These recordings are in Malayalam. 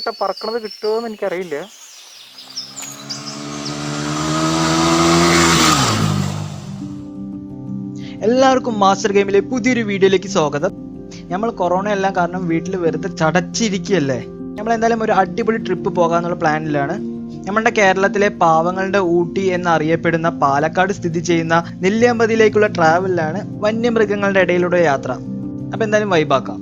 ഇട്ടാൽ പറക്കണത് കിട്ടുമോ എന്ന് എനിക്കറിയില്ല. എല്ലാവർക്കും മാസ്റ്റർ ഗെയിമിലെ പുതിയൊരു വീഡിയോയിലേക്ക് സ്വാഗതം. നമ്മൾ കൊറോണ എല്ലാം കാരണം വീട്ടിൽ വെറുതെ ചടച്ചിരിക്കുകയല്ലേ? നമ്മൾ എന്തായാലും ഒരു അടിപൊളി ട്രിപ്പ് പോകാന്നുള്ള പ്ലാനിലാണ് നമ്മുടെ കേരളത്തിലെ പാവങ്ങളുടെ ഊട്ടി എന്നറിയപ്പെടുന്ന പാലക്കാട് സ്ഥിതി ചെയ്യുന്ന നെല്ലിയമ്പതിയിലേക്കുള്ള ട്രാവലിലാണ് വന്യമൃഗങ്ങളുടെ ഇടയിലൂടെ യാത്ര. അപ്പൊ എന്തായാലും വൈബാക്കാം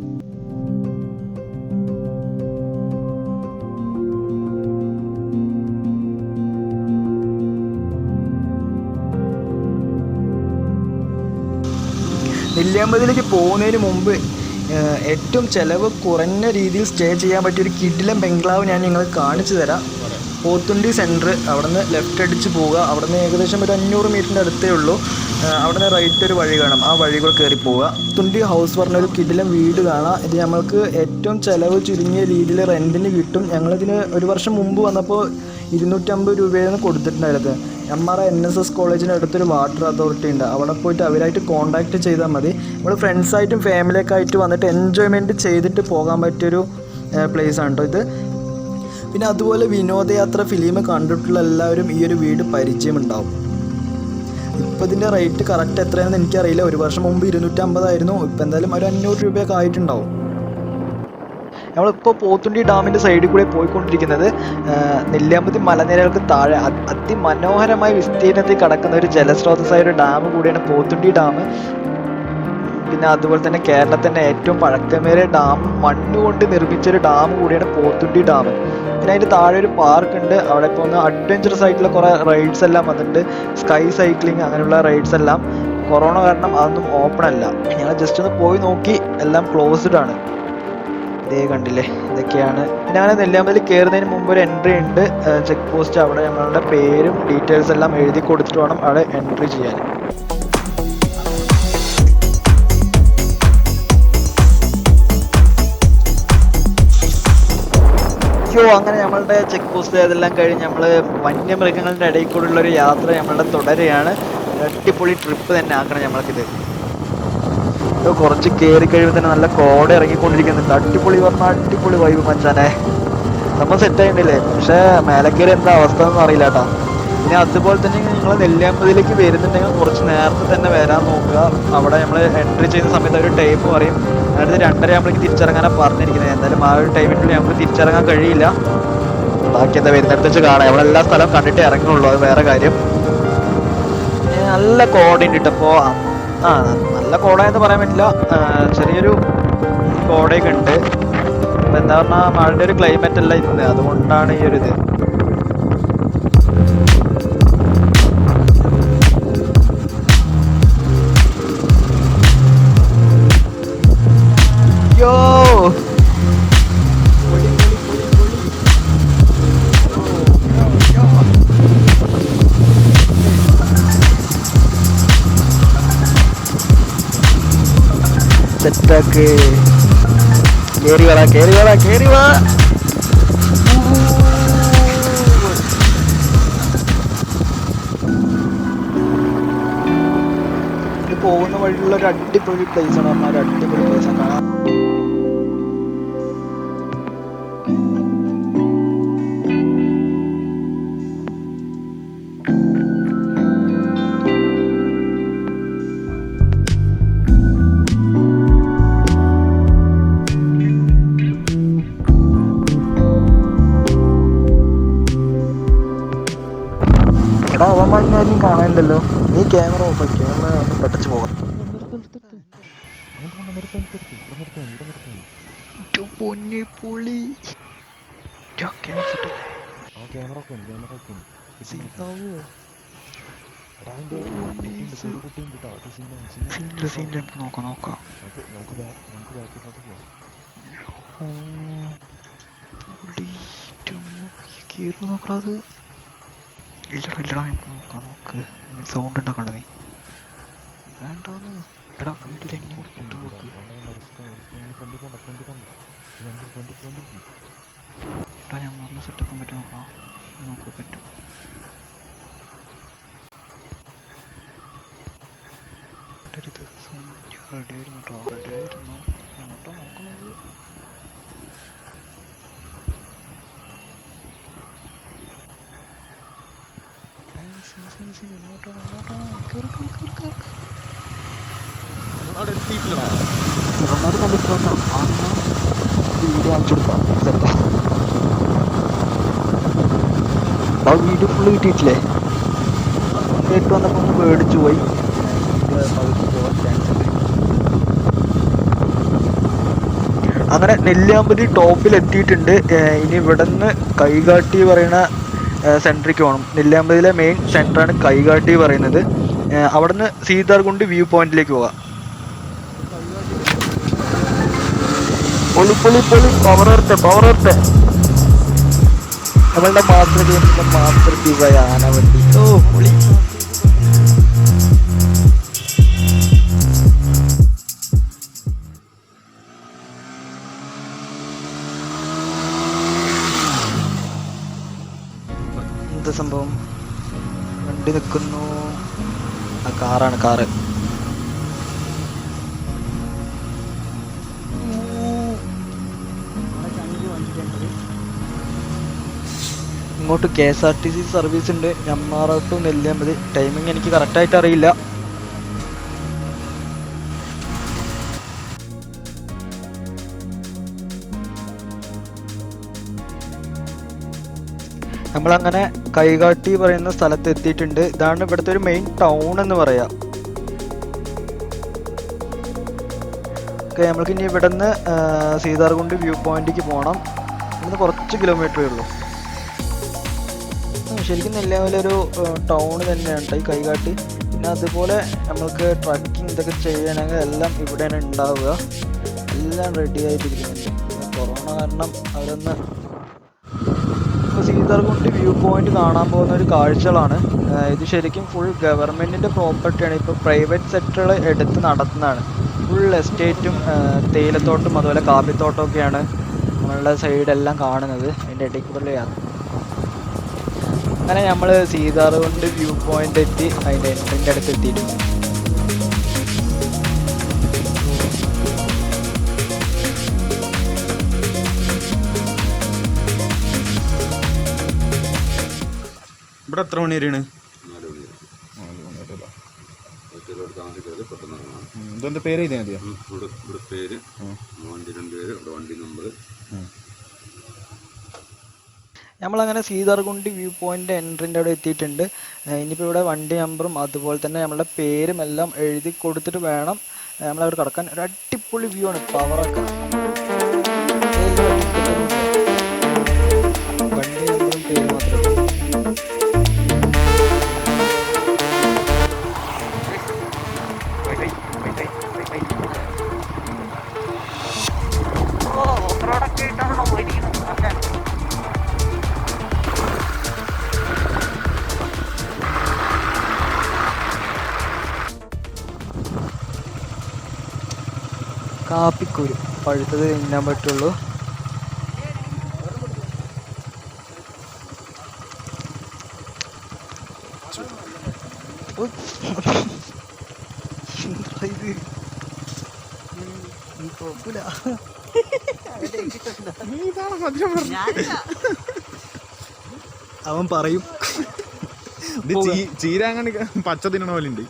നെല്ലിയാമ്പതിയിലേക്ക് പോകുന്നതിന് മുമ്പ് ഏറ്റവും ചിലവ് കുറഞ്ഞ രീതിയിൽ സ്റ്റേ ചെയ്യാൻ പറ്റിയ ഒരു കിടിലം ബംഗ്ലാവ് ഞാൻ നിങ്ങൾക്ക് കാണിച്ചു തരാം. പോത്തുണ്ടി സെന്റർ അവിടെ നിന്ന് ലെഫ്റ്റ് അടിച്ച് പോവുക. അവിടെ നിന്ന് ഏകദേശം ഒരു അഞ്ഞൂറ് മീറ്ററിന്റെ അടുത്തേ ഉള്ളൂ. അവിടുന്ന് റൈറ്റ് ഒരു വഴി കാണാം. ആ വഴി കൂടെ കയറി പോവുക. തുണ്ടി ഹൗസ് പറഞ്ഞ ഒരു വീട് കാണാം. ഇത് നമ്മൾക്ക് ഏറ്റവും ചിലവ് ചുരുങ്ങിയ രീതിയിൽ റെന്റിന് കിട്ടും. ഞങ്ങളിതിന് ഒരു വർഷം മുമ്പ് വന്നപ്പോൾ ഇരുന്നൂറ്റമ്പത് രൂപയാണ് കൊടുത്തിട്ടുണ്ടായിരുന്നത്. M R N S S കോളേജിന് അടുത്തൊരു വാട്ടർ അതോറിറ്റി ഉണ്ട്. അവിടെ പോയിട്ട് അവരായിട്ട് കോൺടാക്റ്റ് ചെയ്താൽ മതി. നമ്മൾ ഫ്രണ്ട്സായിട്ടും ഫാമിലിയൊക്കെ ആയിട്ട് വന്നിട്ട് എൻജോയ്മെന്റ് ചെയ്തിട്ട് പോകാൻ പറ്റിയൊരു പ്ലേസ് ആണ് കേട്ടോ ഇത്. പിന്നെ അതുപോലെ വിനോദയാത്ര ഫിലിം കണ്ടിട്ടുള്ള എല്ലാവരും ഈ ഒരു വീട് പരിചയമുണ്ടാവും. ഇപ്പോൾ ഇതിന്റെ റേറ്റ് കറക്റ്റ് എത്രയാണെന്ന് എനിക്കറിയില്ല. ഒരു വർഷം മുമ്പ് ഇരുന്നൂറ്റമ്പതായിരുന്നു. ഇപ്പം എന്തായാലും ഒരു അഞ്ഞൂറ് രൂപയൊക്കെ ആയിട്ടുണ്ടാവും. നമ്മളിപ്പോൾ പോത്തുണ്ടി ഡാമിന്റെ സൈഡിൽ കൂടെ പോയിക്കൊണ്ടിരിക്കുന്നത് നെല്ലിയാമ്പതി മലനിരകൾക്ക് താഴെ. അതിമനോഹരമായ വിസ്തീർണത്തിൽ കിടക്കുന്ന ഒരു ജലസ്രോതസ്സായ ഒരു ഡാം കൂടിയാണ് പോത്തുണ്ടി ഡാം. പിന്നെ അതുപോലെ തന്നെ കേരളത്തിന്റെ ഏറ്റവും പഴക്കമേറിയ ഡാം മണ്ണുകൊണ്ട് നിർമ്മിച്ചൊരു ഡാം കൂടിയാണ് പോത്തുണ്ടി ഡാം. പിന്നെ അതിന്റെ താഴെ ഒരു പാർക്ക് ഉണ്ട് അവിടെ ഇപ്പോൾ ഒന്ന് അഡ്വഞ്ചറസ് ആയിട്ടുള്ള കുറേ റൈഡ്സ് എല്ലാം വന്നിട്ടുണ്ട്. സ്കൈ സൈക്ലിംഗ് അങ്ങനെയുള്ള റൈഡ്സ് എല്ലാം. കൊറോണ കാരണം അതൊന്നും ഓപ്പൺ അല്ല. ഞങ്ങൾ ജസ്റ്റ് ഒന്ന് പോയി നോക്കി. എല്ലാം ക്ലോസ്ഡ് ആണ്. ഇതേ കണ്ടില്ലേ? ഇതൊക്കെയാണ്. അങ്ങനെ നെല്ലിയാമ്പതിൽ കയറുന്നതിന് മുമ്പ് ഒരു എൻട്രി ഉണ്ട്. ചെക്ക് പോസ്റ്റ് അവിടെ നമ്മളുടെ പേരും ഡീറ്റെയിൽസ് എല്ലാം എഴുതി കൊടുത്തിട്ട് വേണം അവിടെ എൻട്രി ചെയ്യാൻ. അയ്യോ അങ്ങനെ നമ്മളുടെ ചെക്ക് പോസ്റ്റ് അതെല്ലാം കഴിഞ്ഞ് നമ്മൾ വന്യമൃഗങ്ങളുടെ ഇടയിൽ കൂടെയുള്ള ഒരു യാത്ര നമ്മളുടെ തുടരുകയാണ്. അടിപൊളി ട്രിപ്പ് തന്നെ ആക്കണം നമ്മൾക്കിത്. കുറച്ച് കയറി കഴിയുമ്പോൾ തന്നെ നല്ല കോട ഇറങ്ങിക്കൊണ്ടിരിക്കുന്നുണ്ട്. അടിപൊളി പറഞ്ഞാൽ അടിപൊളി വൈബ് മച്ചാനെ. നമ്മൾ സെറ്റ് ആയിട്ടില്ലേ? പക്ഷേ മേലെ കയറി എന്താ അവസ്ഥ എന്ന് അറിയില്ല കേട്ടോ പിന്നെ അതുപോലെ തന്നെ നിങ്ങൾ നെല്ലിയാമ്പതിയിലേക്ക് വരുന്നുണ്ടെങ്കിൽ കുറച്ച് നേരത്തെ തന്നെ വരാൻ നോക്കുക. അവിടെ നമ്മൾ എൻട്രി ചെയ്യുന്ന സമയത്ത് ഒരു ടൈം പറയും. അടുത്ത് രണ്ടര ആകുമ്പോഴേക്ക് തിരിച്ചിറങ്ങാനാണ് പറഞ്ഞിരിക്കുന്നത് എന്തായാലും ആ ഒരു ടൈമിനുള്ളിൽ നമുക്ക് തിരിച്ചിറങ്ങാൻ കഴിയില്ല. ബാക്കി എന്താ വരുന്നിടത്ത് വെച്ച് കാണാം. അവിടെ എല്ലാ സ്ഥലവും കണ്ടിട്ടേ ഇറങ്ങുള്ളൂ. അത് വേറെ കാര്യം. നല്ല കോടയുണ്ട് കേട്ടോ ആ നല്ല കോടയെന്ന് പറയാൻ പറ്റില്ല. ചെറിയൊരു കോടയൊക്കെ ഉണ്ട്. അപ്പം എന്താ പറഞ്ഞാൽ മഴയുടെ ഒരു ക്ലൈമറ്റ് അല്ല ഇന്ന്. അതുകൊണ്ടാണ് ഈ ഒരു ഇത്. സെറ്റാക്ക് കേറി വാ കേറി വാ കേറി വാ. പോകുന്ന വഴിയുള്ള ഒരു അടിപൊളി പ്ലേസ് ആണ്. ഒരു അടിപൊളി പ്ലേസ് ആണ്. കാണാൻ അവന്മാരും കാണാനില്ലല്ലോ നീ ക്യാമറ ഓഫ് ആക്കി ഒന്ന് ഒന്ന് പെട്ടച്ച് പോകാം പൊന്നിപ്പൊളി നോക്കാം നോക്കാം കീറി നോക്കണത് ഇല്ലടാ ഇല്ലടാ നോക്കാം നോക്ക് സൗണ്ട് ഉണ്ടാക്കണ്ട നീ. വേണ്ടാന്ന്. എടാ വീട്ടിൽ എങ്ങനെ ഇട്ട് നോക്ക് എടാ ഞാൻ നല്ല സെറ്റാക്കാൻ പറ്റും. നോക്കാം നോക്ക് പറ്റും. ഒരു ദിവസം റെഡി ആയിരുന്നു കേട്ടോ. റെഡി ആയിരുന്നു എന്നിട്ടോ അവിടെ എത്തിയിട്ടില്ലടാ ഇവന്മാര് നല്ല ഇഷ്ടമാണ് വീഡിയോ ഫുള്ള് കിട്ടിയിട്ടില്ലേ കേട്ട് വന്നപ്പോൾ ഒന്ന് പേടിച്ചു പോയി അങ്ങനെ നെല്ലിയാമ്പതി ടോപ്പിൽ എത്തിയിട്ടുണ്ട് ഇനി ഇനി ഇവിടുന്ന് കൈകാട്ടി പറയുന്ന പോകണം നെല്ലിയാമ്പതിയിലെ മെയിൻ സെന്ററാണ് കൈകാട്ടി പറയുന്നത് അവിടുന്ന് സീതാർകുണ്ട് വ്യൂ പോയിന്റിലേക്ക് പോകാം പൊളി പൊളി പൊളി പവർ എർത്ത് നമ്മളുടെ മാസ്റ്റർ ഗെയിമിന്റെ മാസ്റ്റർ പീസായ ആനവണ്ടി ഓ പൊളി എന്ത് സംഭവം? വണ്ടി നിൽക്കുന്നു ആ കാറാണ് കാറ്. ഇങ്ങോട്ട് K S R T C service ഉണ്ട് ഞമ്മാറ ടു നെല്ലിയാമ്പതി. ടൈമിംഗ് എനിക്ക് കറക്റ്റായിട്ട് അറിയില്ല. നമ്മളങ്ങനെ കൈകാട്ടി പറയുന്ന സ്ഥലത്ത് എത്തിയിട്ടുണ്ട്. ഇതാണ് ഇവിടുത്തെ ഒരു മെയിൻ ടൗൺ എന്ന് പറയാം. ഓക്കെ നമ്മൾക്ക് ഇനി ഇവിടുന്ന് സീതാർകുണ്ട് വ്യൂ പോയിന്റിലേക്ക് പോകണം ഇവിടുന്ന് കുറച്ച് കിലോമീറ്ററേ ഉള്ളൂ. ശരിക്കും ഒരു ടൗൺ തന്നെയാണ് ട്ടോ ഈ കൈകാട്ടി. പിന്നെ അതുപോലെ നമ്മൾക്ക് ട്രക്കിംഗ് ഇതൊക്കെ ചെയ്യണമെങ്കിൽ എല്ലാം ഇവിടെയാണ് ഉണ്ടാവുക. എല്ലാം റെഡി ആയിട്ടിരിക്കുന്നുണ്ട്. കൊറോണ കാരണം അവരൊന്ന് സീതാർകുണ്ട് വ്യൂ പോയിന്റ് കാണാൻ പോകുന്ന ഒരു കാഴ്ചകളാണ് ഇത് ശരിക്കും ഫുൾ ഗവൺമെന്റിന്റെ പ്രോപ്പർട്ടിയാണ് ഇപ്പോൾ പ്രൈവറ്റ് സെക്ടറുകൾ എടുത്ത് നടത്തുന്നതാണ്. ഫുൾ എസ്റ്റേറ്റും തേയിലത്തോട്ടം അതുപോലെ കാപ്പിത്തോട്ടമൊക്കെയാണ് നമ്മളുടെ സൈഡെല്ലാം കാണുന്നത്. അതിന്റെ ഇടയ്ക്ക് യാത്ര. അങ്ങനെ നമ്മൾ സീതാർകുണ്ട് വ്യൂ പോയിന്റ് എത്തി അതിന്റെ എൻട്രിന്റെ അടുത്ത് എത്തിയിട്ടുണ്ട്. ഇവിടെ എത്ര മണി വരെയാണ് ഇതെന്താ പേര് എഴുതിയാൽ മതിയോ? ഇവിടെ ഇവിടെ പേര്. വണ്ടി രണ്ട് പേര് ഇവിടെ വണ്ടി നമ്പർ നമ്മളങ്ങനെ സീതാർകുണ്ടി വ്യൂ പോയിന്റ് എൻട്രിന്റെ അവിടെ എത്തിയിട്ടുണ്ട്. ഇനിയിപ്പോ ഇനിയിപ്പോൾ ഇവിടെ വണ്ടി നമ്പറും അതുപോലെ തന്നെ നമ്മളുടെ പേരും എല്ലാം എഴുതി കൊടുത്തിട്ട് വേണം നമ്മളവിടെ കിടക്കാൻ. ഒരു അടിപൊളി വ്യൂ ആണ്. പവറൊക്കെ കാപ്പിക്കുരു. പഴുത്തത് തിന്നാൻ പറ്റുള്ളൂ. അവൻ പറയും. ചീരാങ്ങണി പച്ച തിന്നണ പോലെ ഉണ്ട്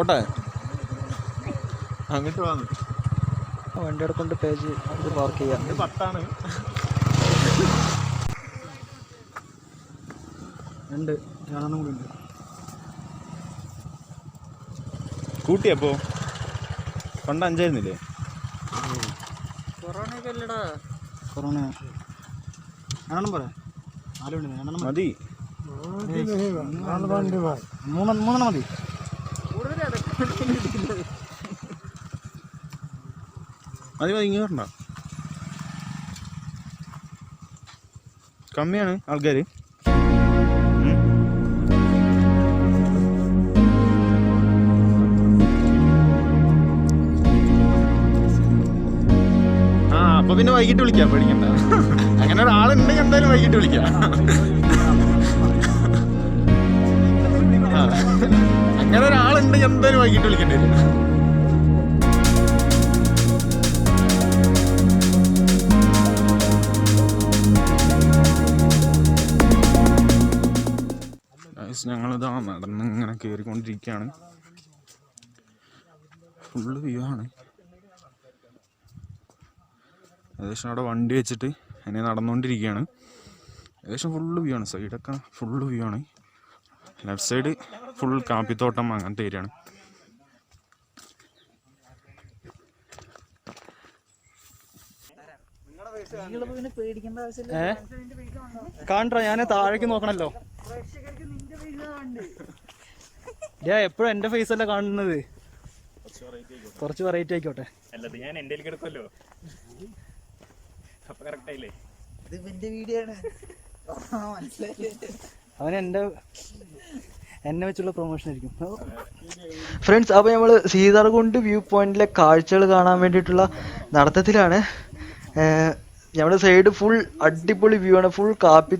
പോട്ടെ? അങ്ങോട്ട് വാങ്ങ് വണ്ടി എടുക്കൊണ്ട് കൊണ്ട് പേജ് ഇത് പാർക്ക് ചെയ്യാം. ഇത് പത്താണ്. ഉണ്ട് ഞാനൊന്നും കൂടി ഉണ്ട്? കൂട്ടിയപ്പോ പണ്ട് അഞ്ചായിരുന്നില്ലേ? കൊറോണ. ഞാനെണ്ണം പറയാം. നാലുണ്ട് ഞാനെണ്ണം മതി. മൂന്ന് മൂന്നെണ്ണം മതി. മതി മതി ഇങ്ങനെ വരണ്ട. കമ്മിയാണ് ആൾക്കാര്. ഉം. അപ്പൊ പിന്നെ വൈകിട്ട് വിളിക്കാം പേടിക്കണ്ട. അങ്ങനെ ഒരാളുണ്ടെങ്കിൽ എന്തായാലും വൈകിട്ട് വിളിക്കാം. അങ്ങനെ ഒരാളുണ്ടെങ്കിൽ എന്തായാലും വൈകിട്ട് വിളിക്കേണ്ടി വരും. ഫ്രണ്ട്സ് ഞങ്ങളിതാ നടന്ന് ഇങ്ങനെ കയറിക്കൊണ്ടിരിക്കുകയാണ് ഫുള്ള് വ്യൂ ആണ്. ഏകദേശം അവിടെ വണ്ടി വെച്ചിട്ട് അതിനെ നടന്നുകൊണ്ടിരിക്കുകയാണ് ഏകദേശം ഫുള്ള് വ്യൂ ആണ്. സൈഡൊക്കെ ഫുള്ള് വ്യൂ ആണ്. ലെഫ്റ്റ് സൈഡ് ഫുൾ കാപ്പിത്തോട്ടം അങ്ങനത്തെ ഏരിയ ആണ്. ഏ? കാണണ്ട ഞാൻ താഴേക്ക് നോക്കണല്ലോ. എപ്പോഴും എന്റെ ഫേസ് അല്ല കാണുന്നത്? കുറച്ച് വെറൈറ്റി ആയിക്കോട്ടെ. അല്ലത് ഞാൻ എന്റെ എടുക്കുമല്ലോ. അപ്പൊ കറക്റ്റ് ആയില്ലേ? അവൻ എന്റെ എന്നെ വെച്ചുള്ള പ്രൊമോഷൻ ആയിരിക്കും. ഫ്രണ്ട്സ് അപ്പോൾ നമ്മൾ സീതാർകുണ്ട് വ്യൂ പോയിന്റിലെ കാഴ്ചകൾ കാണാൻ വേണ്ടിയിട്ടുള്ള നടത്തത്തിലാണ്. നമ്മുടെ സൈഡ് ഫുൾ അടിപൊളി വ്യൂ ആണ്. ഫുൾ കാപ്പി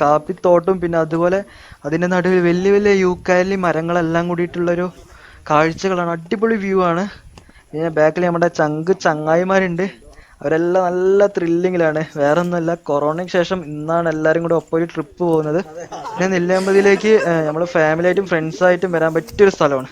കാപ്പിത്തോട്ടം പിന്നെ അതുപോലെ അതിന്റെ നടുവിൽ വലിയ വലിയ യൂക്കാലി മരങ്ങളെല്ലാം കൂടിയിട്ടുള്ളൊരു കാഴ്ചകളാണ്. അടിപൊളി വ്യൂ ആണ്. പിന്നെ ബാക്കിൽ നമ്മുടെ ചങ്ക് ചങ്ങായിമാരുണ്ട്. അവരെല്ലാം നല്ല ത്രില്ലിങ്ങിലാണ് വേറെ ഒന്നുമല്ല കൊറോണയ്ക്ക് ശേഷം ഇന്നാണ് എല്ലാവരും കൂടെ ഒപ്പം ഒരു ട്രിപ്പ് പോകുന്നത്. പിന്നെ നെല്ലിയാമ്പതിയിലേക്ക് നമ്മൾ ഫാമിലി ആയിട്ടും ഫ്രണ്ട്സ് ആയിട്ടും വരാൻ പറ്റിയൊരു സ്ഥലമാണ്.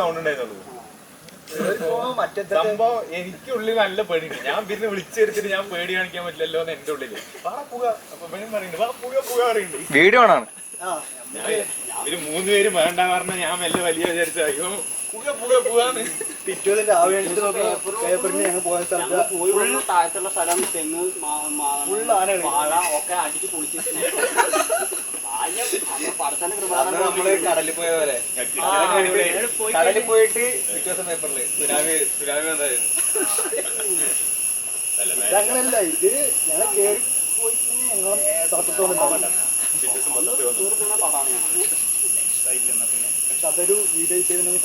സൗണ്ട് ഉണ്ടായിരുന്നുള്ളൂ. സംഭവം എനിക്കുള്ളിൽ നല്ല പേടിയുണ്ട്. ഞാൻ പിന്നെ വിളിച്ചെടുത്തിട്ട് ഞാൻ പേടി കാണിക്കാൻ പറ്റില്ലല്ലോ എന്ന് എന്റെ ഉള്ളിൽ. വാ പുക. അപ്പൊ ഇവനും പറയുന്നുണ്ട് വാ പുക പുക പറയുന്നുണ്ട്. വീഡിയോ ആണ്. ഇവർ മൂന്ന് പേര് വേണ്ട പറഞ്ഞ ഞാൻ മെല്ലെ വലിയ വിചാരിച്ച അയ്യോ പുക പുക പുകാന്ന് പേപ്പറിന് ഞങ്ങൾ പോയ സ്ഥലത്ത് താഴത്തുള്ള സ്ഥലം തെങ്ങ് ഒക്കെ അടിച്ച് പൊളിച്ച്. നമ്മൾ കടലിൽ പോയ പോലെ. കടലിൽ പോയിട്ട് പിറ്റേ ദിവസം പേപ്പറിൽ സുനാമി സുനാമി വന്നായിരുന്നു. അങ്ങനല്ല ഇത് ഞങ്ങൾ കേറി പോയിട്ട് ഞങ്ങളും പക്ഷെ അതൊരു വീഡിയോ ചെയ്തിട്ടുണ്ടെങ്കിൽ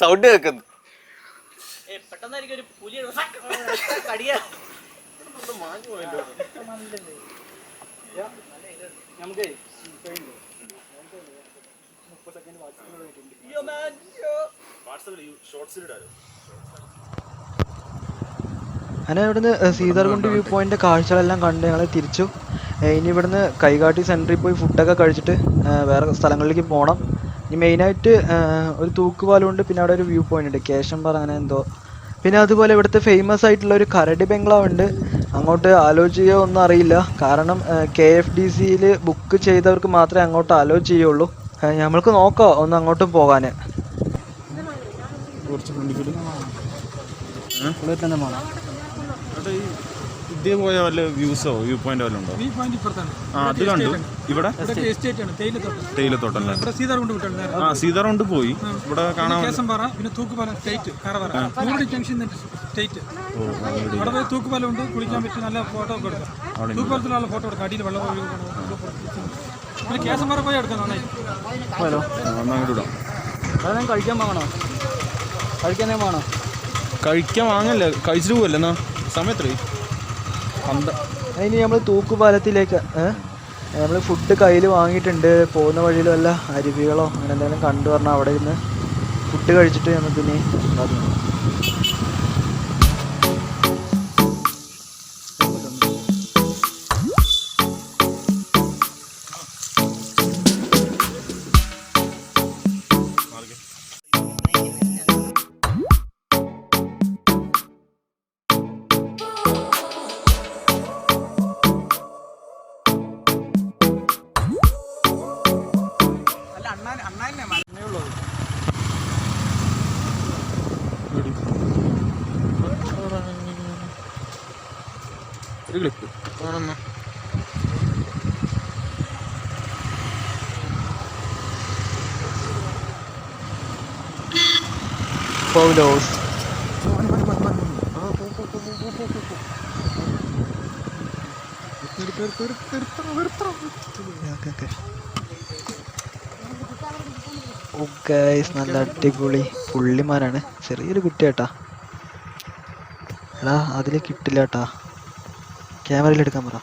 സൗണ്ട് കേൾക്കുന്നു. നമുക്ക് അങ്ങനെ ഇവിടുന്ന് സീതാർകുണ്ട് വ്യൂ പോയിന്റ് കാഴ്ചകളെല്ലാം കണ്ട് ഞങ്ങൾ തിരിച്ചു. ഇനി ഇവിടുന്ന് കൈകാട്ടി സെന്ററിൽ പോയി ഫുഡൊക്കെ കഴിച്ചിട്ട് വേറെ സ്ഥലങ്ങളിലേക്ക് പോകണം ഇനി മെയിനായിട്ട് ഒരു തൂക്കുപാലമുണ്ട് പിന്നെ അവിടെ ഒരു വ്യൂ പോയിന്റ് ഉണ്ട് കേശംപാറ അങ്ങനെ എന്തോ. പിന്നെ അതുപോലെ ഇവിടുത്തെ ഫേമസ് ആയിട്ടുള്ള ഒരു കരടി ബംഗ്ലാവ് ഉണ്ട് അങ്ങോട്ട് ആലോചിക്കുകയോ ഒന്നും അറിയില്ല. കാരണം കെ എഫ് ഡി സിയിൽ ബുക്ക് ചെയ്തവർക്ക് മാത്രമേ അങ്ങോട്ട് അലോ ചെയ്യുള്ളൂ. നമ്മൾക്ക് നോക്കാം ഒന്ന് അങ്ങോട്ട് പോകാൻ കുറച്ച് ഇതേ പോയ വല്ല വ്യൂസോ വ്യൂ പോയിന്റ് വല്ല ഉണ്ടോ? ഈ പോയിന്റ് ഇപ്പുറത്താണ്. ആ അത് കണ്ടു ഇവിടെ? ഇവിടെ എസ്റ്റേറ്റ് ആണ്. തേയിലത്തോട്ടം ഇവിടെ സീതാർ കൊണ്ട് വിട്ടാണ് നേരെ. ആ സീതാറൗണ്ട് പോയി. ഇവിടെ കാണാൻ കേസംപാറ പിന്നെ തൂക്കുപാലം സ്റ്റേറ്റ് കറവറ കൂടി ജംഗ്ഷൻ സ്റ്റേറ്റ് ഓ, അവിടെ പോയി തൂക്കുപാലം ഉണ്ട്. കുളിക്കാൻ പറ്റും നല്ല ഫോട്ടോ ഒക്കെ എടുക്കാം. തൂക്കുപാലത്തിൽ നല്ല ഫോട്ടോ എടുക്കാം. അടിയിൽ വെള്ളം. പിന്നെ കേസംപാറ പോയി എടുക്കാം നന്നായി. ഹലോ. അങ്ങോട്ട് വിടാം അത് ഞാൻ കഴിക്കാൻ വാങ്ങണോ കഴിക്കാനേ വേണോ കഴിക്കാൻ വാങ്ങല്ലേ? കഴിച്ചിട്ട് പോവല്ലേ എന്നാ? സമയം എത്രയായി? പന്ത ഇനി നമ്മൾ തൂക്കുപാലത്തിലേക്ക് നമ്മൾ ഫുഡ് കയ്യിൽ വാങ്ങിയിട്ടുണ്ട്. പോകുന്ന വഴിയിൽ വല്ല അരുവികളോ അങ്ങനെ എന്തെങ്കിലും കണ്ടു പറഞ്ഞാൽ അവിടെ ഇരുന്ന് ഫുഡ് കഴിച്ചിട്ട് നമുക്ക് ഇനി ഒരു ക്ലിപ്പ് പൗലോസ് ഓ ഗൈസ് നല്ല അടിപൊളി പുള്ളിമാരാണ്. ചെറിയൊരു കുട്ടിയാട്ടാ. എടാ അതിൽ കിട്ടില്ല കേട്ടാ ക്യാമറയിൽ എടുക്കാൻ പറ.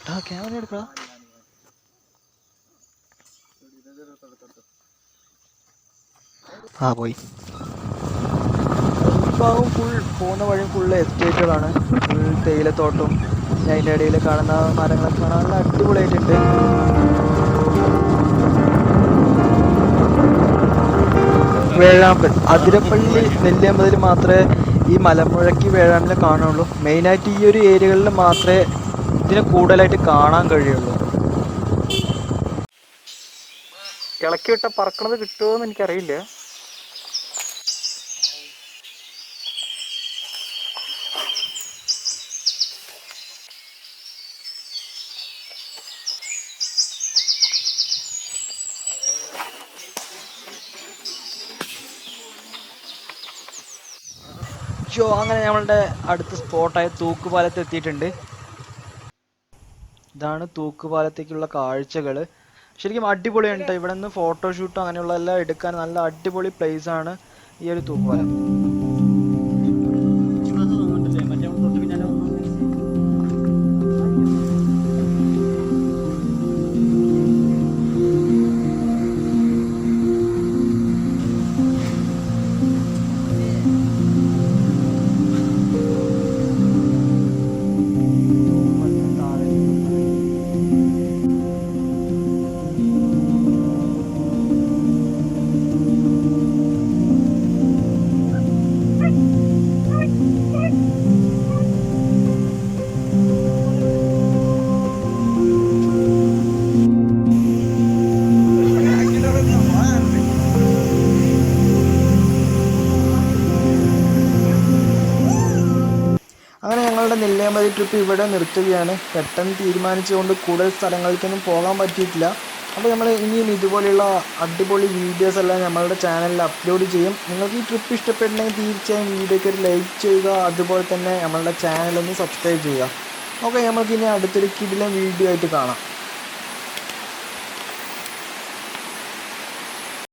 എടാ ക്യാമറ എടുക്കടാ. ആ പോയി. ഭാഗം ഫുൾ പോകുന്ന വഴി ഫുൾ എസ്റ്റേറ്റുകളാണ് ഫുൾ തേയിലത്തോട്ടം. ഞാൻ അതിന്റെ ഇടയിൽ കാണുന്ന മരങ്ങളൊക്കെ കാണാൻ നല്ല അടിപൊളിയായിട്ടുണ്ട്. വേഴാമ്പൽ. അതിരപ്പള്ളി നെല്ലിയമ്പതിൽ മാത്രമേ ഈ മലമ്പുഴയ്ക്ക് വേഴാമ്പലിനെ കാണുള്ളൂ മെയിനായിട്ട് ഈ ഒരു ഏരിയകളിൽ മാത്രമേ ഇതിനെ കൂടുതലായിട്ട് കാണാൻ കഴിയുള്ളൂ. ഇളക്കി വിട്ട പറക്കണത് കിട്ടുമോ എന്ന് എനിക്കറിയില്ല. ഷോ അങ്ങനെ നമ്മളുടെ അടുത്ത സ്പോട്ടായ തൂക്കുപാലത്ത് എത്തിയിട്ടുണ്ട്. ഇതാണ് തൂക്കുപാലത്തേക്കുള്ള കാഴ്ചകൾ ശരിക്കും അടിപൊളിയാണ് കേട്ടോ ഇവിടെ നിന്ന് ഫോട്ടോഷൂട്ടും അങ്ങനെയുള്ള എല്ലാം എടുക്കാൻ നല്ല അടിപൊളി പ്ലേസ് ആണ് ഈ ഒരു തൂക്കുപാലം. ഞങ്ങളുടെ ഈ ട്രിപ്പ് ഇവിടെ നിർത്തുകയാണ്. പെട്ടെന്ന് തീരുമാനിച്ചുകൊണ്ട് കൂടുതൽ സ്ഥലങ്ങളിലേക്കൊന്നും പോകാൻ പറ്റിയിട്ടില്ല. അപ്പോൾ നമ്മൾ ഇനിയും ഇതുപോലെയുള്ള അടിപൊളി വീഡിയോസ് എല്ലാം നമ്മളുടെ ചാനലിൽ അപ്ലോഡ് ചെയ്യും. നിങ്ങൾക്ക് ഈ ട്രിപ്പ് ഇഷ്ടപ്പെട്ടുണ്ടെങ്കിൽ തീർച്ചയായും വീഡിയോയ്ക്ക് ഒരു ലൈക്ക് ചെയ്യുക. അതുപോലെ തന്നെ നമ്മളുടെ ചാനലൊന്ന് സബ്സ്ക്രൈബ് ചെയ്യുക. ഓക്കെ നമുക്കിനി അടുത്തൊരു കിടിലൻ വീഡിയോ ആയിട്ട് കാണാം.